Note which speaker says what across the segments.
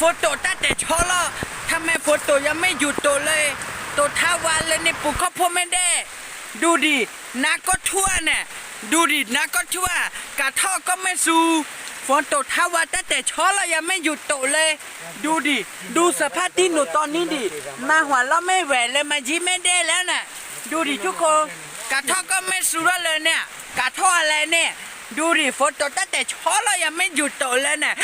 Speaker 1: ฝนตกตั้งแต่เช้าแล้วทำไมฝนตกยังไม่หยุดตกเลยตกท่าวันเลยนี่ปลูกข้าวโพดไม่ได้ ดูดิน้ำก็ทั่วเนี่ยดูดิน้ำก็ทั่วกระท่อก็ไม่สูฝนตกท่าวันตั้งแต่เช้าแล้วยังไม่หยุดตกเลย ดูดิดูสภาพที่หนูตอนนี้ดิมาหัวเราไม่แหวนเลยมายิ้มไม่ได้แล้วน่ะดูดิทุกคนกระท่อก็ไม่สูแล้วเลยเนี่ยกระท่ออะไรเนี่ยดูดิฝนตกตั้งแต่เช้าแล้วยังไม่หยุดตกเลยน่ะ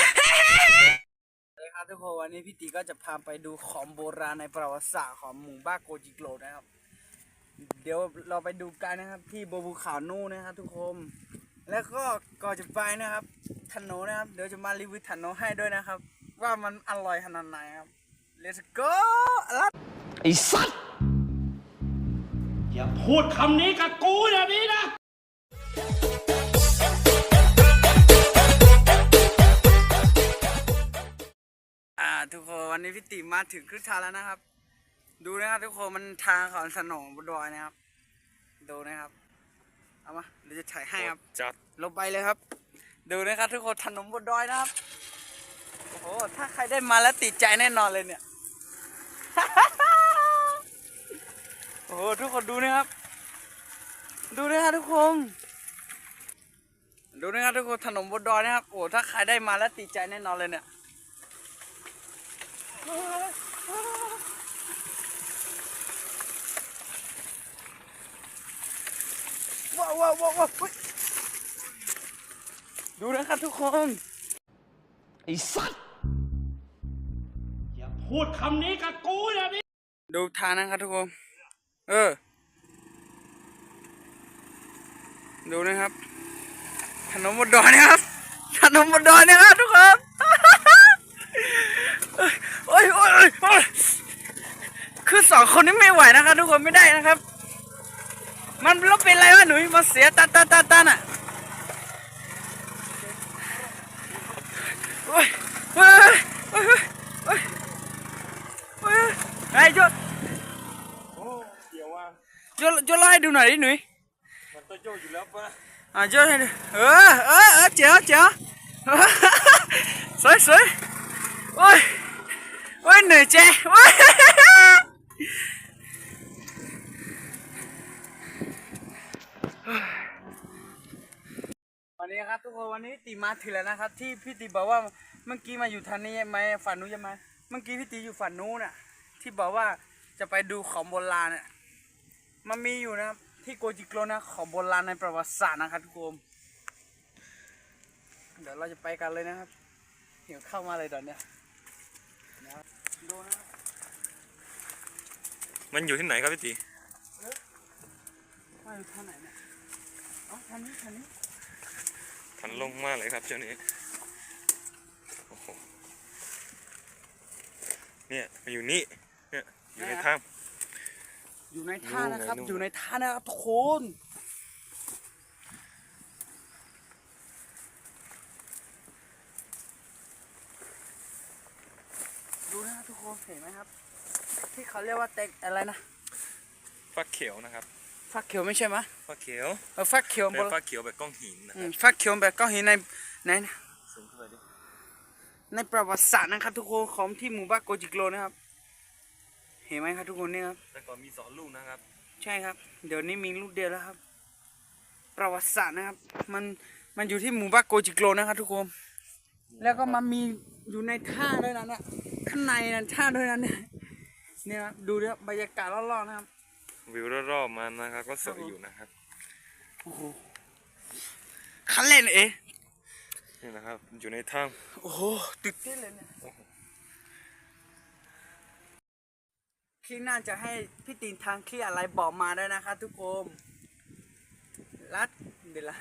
Speaker 1: ครับทุกคนวันนี้พี่ตีก็จะพาไปดูของโบราณในประวัติศาสตร์ของหมู่บ้านโกจิโกรนะครับ เดี๋ยวเราไปดูกันนะครับ ที่บบูขาวนู่นนะครับ ทุกคน แล้วก็ก่อนจะไปนะครับถนนนะครับ เดี๋ยวจะมารีวิวถนนให้ด้วยนะครับ ว่ามันอร่อยขนาดไหนครับ let's go ลัด
Speaker 2: ไอ้สัตว์อย่าพูดคำนี้กับกูอย่างนี้นะ
Speaker 1: วันนี้พี่ตีมาถึงครึ่งทางแล้วนะครับ ดูนะครับทุกคนมันทางของถนนบนดอยนะครับ ดูนะครับ เอามาเดี๋ยวจะถ่ายให้ครับ
Speaker 2: จัด
Speaker 1: ลงไปเลยครับ ดูนะครับทุกคนถนนบนดอยนะครับ โอ้โห ถ้าใครได้มาแล้วติดใจแน่นอนเลยเนี่ย โอ้โหทุกคนดูนะครับ ดูนะครับทุกคนดูนะครับทุกคนถนนบนดอยนะครับ โอ้โหถ้าใครได้มาแล้วติดใจแน่นอนเลยเนี่ย ว้าวว้าวว้าวว้าวเฮ้ยดูนะครับทุกคน
Speaker 2: ไอ้สัตว์อย่าพูดคำนี้กับกูอย่างนี้
Speaker 1: ดูทางนะครับทุกคน เออ ดูนะครับ ถนนบนดอยนะครับ ถนนบนดอยนะครับทุกคนโอ้ยโอ้ยโอ้ยโอ้ยคือสองคนนี้ไม่ไหวนะครับทุกคนไม่ได้นะครับ มันแล้วเป็นไรวะหนุ่ยมาเสียตาตาตาตาน่ะโอ้ยโอ้ยโอ้ยโอ้ยโอ้ยไอ้ยศ
Speaker 2: โอ้เดี๋ยวว่า
Speaker 1: โจโจไล่ดูหน่อยดิหนุ่ย
Speaker 2: มันต้องโยกอยู่แล้วป่ะ
Speaker 1: อะโจให้ดูเออเออเออเจ๋วเจ๋วสวยสวยโอ้ยโอ้ยเหนื่อยเจ๊โอ้ย วั นนี้ครับ ทุกคนวันนี้ตีมาถึงแล้วนะครับ ที่พี่ตีบอกว่าเมื่อกี้มาอยู่ทางนี้ไหมฝั่งนู้นใช่ไหมเมื่อกี้พี่ตีอยู่ฝั่งนู้นน่ะ ที่บอกว่าจะไปดูของโบราณน่ะมันมีอยู่นะครับ ที่โกจิโกรนะของโบราณในประวัติศาสตร์นะครับทุกคนเดี๋ยวเราจะไปกันเลยนะครับเหี่ยวเข้ามาเลยตอนเนี้ยนะครับดูนะครับ
Speaker 3: มันอยู่ที่ไหนครับพี่ตี
Speaker 1: ว่าอยู่ทางไหนเนี่ยอ๋อทางนี้ทางนี้
Speaker 3: ทัน ลงมากเลยครับเจ้านี้โอ้โหเนี่ยมันอยู่นี่เนี่ยอยู่ในถ้
Speaker 1: อยู่ในท่านะครับ
Speaker 3: นู่นไงนู่น
Speaker 1: อยู่ในท่านะครับทุกคนดูนะครับทุกคนเห็นไหมครับ ที่เขาเรียกว่าเต็กอะไรนะำ
Speaker 3: ฟักเขียวนะครับ
Speaker 1: ฟักเขียวไม่ใช่ไหมย
Speaker 3: ฟักเขียว
Speaker 1: เออฟักเขียว
Speaker 3: เป็
Speaker 1: บ
Speaker 3: น
Speaker 1: น
Speaker 3: ฟักเขียวแบบก้องหินนะ
Speaker 1: อื
Speaker 3: ครั
Speaker 1: ม
Speaker 3: บ
Speaker 1: ฟักเขียวแบบก็เห็นในใน
Speaker 3: สูงขึ้นไปดิ
Speaker 1: ในประวัติศาสตร์นะครับทุกคนของที่หมู่บ้านโกจิโกโรนะครับ เห็นไหมครับทุกคนเนี่ยครับ
Speaker 3: แต่ก่อนมีสองลูกนะครับ
Speaker 1: ใช่ครับ เดี๋ยวนี้มีลูกเดียวแล้วครับ ประวัติศาสตร์นะครับ มันมันอยู่ที่หมู่บ้านโกจิโกโรนะครับ ทุกคน แล้วก็มันมีอยู่ในท่าด้วยนะเนี่ยข้างในนั้นท่าด้วยนะเนี่ยเนี่ยครับดูดิครับบรรยากาศรอบๆนะครับ
Speaker 3: วิวรอบๆมันนะครับ ก็สวยอยู่นะครับ
Speaker 1: โอ้โหคันเล่นเอ๊ะ
Speaker 3: นี่นะครับ อยู่ในถ้
Speaker 1: โอ้โหตื่นเต้นเลยเนี่ยคลิปหน่าจะให้พี่ตีนทางคลิปอะไรบอกมาด้วยนะครับทุกคนรัดเดี๋ยวละ